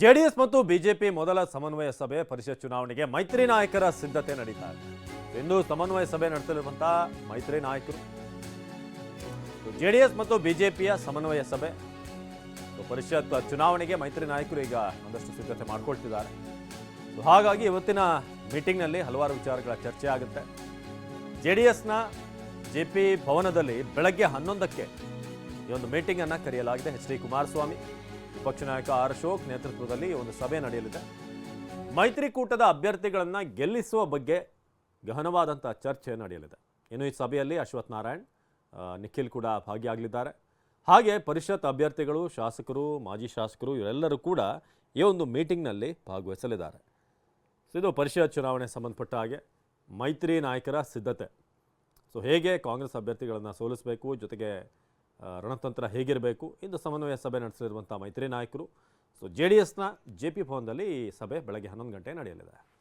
JDS ಮತ್ತು BJP ಮೊದಲ ಸಮನ್ವಯ ಸಭೆ ಪರಿಷತ್ ಚುನಾವಣೆಗೆ ಮೈತ್ರಿ ನಾಯಕರ ಸಿದ್ಧತೆ ನಡೀತಾ ಇದೆ ಇಂದು ಸಮನ್ವಯ ಸಭೆ ನಡೆಸಲಿರುವಂತಹ ಮೈತ್ರಿ ನಾಯಕರು. ಜೆಡಿಎಸ್ ಮತ್ತು ಬಿಜೆಪಿಯ ಸಮನ್ವಯ ಸಭೆ. ಪರಿಷತ್ ಚುನಾವಣೆಗೆ ಮೈತ್ರಿ ನಾಯಕರು ಈಗ ಒಂದಷ್ಟು ಸಿದ್ಧತೆ ಮಾಡ್ಕೊಳ್ತಿದ್ದಾರೆ. ಹಾಗಾಗಿ ಇವತ್ತಿನ ಮೀಟಿಂಗ್ನಲ್ಲಿ ಹಲವಾರು ವಿಚಾರಗಳ ಚರ್ಚೆ ಆಗುತ್ತೆ. ಜೆಡಿಎಸ್ನ ಜೆ ಪಿ ಭವನದಲ್ಲಿ ಬೆಳಗ್ಗೆ ಹನ್ನೊಂದಕ್ಕೆ ಈ ಒಂದು ಮೀಟಿಂಗನ್ನು ಕರೆಯಲಾಗಿದೆ ಎಚ್ ಡಿ ಕುಮಾರಸ್ವಾಮಿ. ವಿಪಕ್ಷ ನಾಯಕ ಆರ್ ಅಶೋಕ್ ನೇತೃತ್ವದಲ್ಲಿ ಒಂದು ಸಭೆ ನಡೆಯಲಿದೆ. ಮೈತ್ರಿಕೂಟದ ಅಭ್ಯರ್ಥಿಗಳನ್ನು ಗೆಲ್ಲಿಸುವ ಬಗ್ಗೆ ಗಹನವಾದಂಥ ಚರ್ಚೆ ನಡೆಯಲಿದೆ. ಇನ್ನು ಈ ಸಭೆಯಲ್ಲಿ ಅಶ್ವಥ್ ನಾರಾಯಣ್ ನಿಖಿಲ್ ಕೂಡ ಭಾಗಿಯಾಗಲಿದ್ದಾರೆ. ಹಾಗೆ ಪರಿಷತ್ ಅಭ್ಯರ್ಥಿಗಳು, ಶಾಸಕರು, ಮಾಜಿ ಶಾಸಕರು ಇವರೆಲ್ಲರೂ ಕೂಡ ಈ ಒಂದು ಮೀಟಿಂಗ್ನಲ್ಲಿ ಭಾಗವಹಿಸಲಿದ್ದಾರೆ. ಸೊ ಇದು ಪರಿಷತ್ ಚುನಾವಣೆ ಸಂಬಂಧಪಟ್ಟ ಹಾಗೆ ಮೈತ್ರಿ ನಾಯಕರ ಸಿದ್ಧತೆ. ಸೊ ಹೇಗೆ ಕಾಂಗ್ರೆಸ್ ಅಭ್ಯರ್ಥಿಗಳನ್ನು ಸೋಲಿಸಬೇಕು, ಜೊತೆಗೆ ರಣತಂತ್ರ ಹೇಗಿರಬೇಕು? ಇಂದು ಸಮನ್ವಯ ಸಭೆ ನಡೆಸಲಿರುವಂಥ ಮೈತ್ರಿ ನಾಯಕರು. ಸೊ ಜೆ ಡಿ ಎಸ್ನ ಜೆ ಪಿ ಭವನದಲ್ಲಿ ಸಭೆ ಬೆಳಗ್ಗೆ ಹನ್ನೊಂದು ಗಂಟೆ ನಡೆಯಲಿದೆ.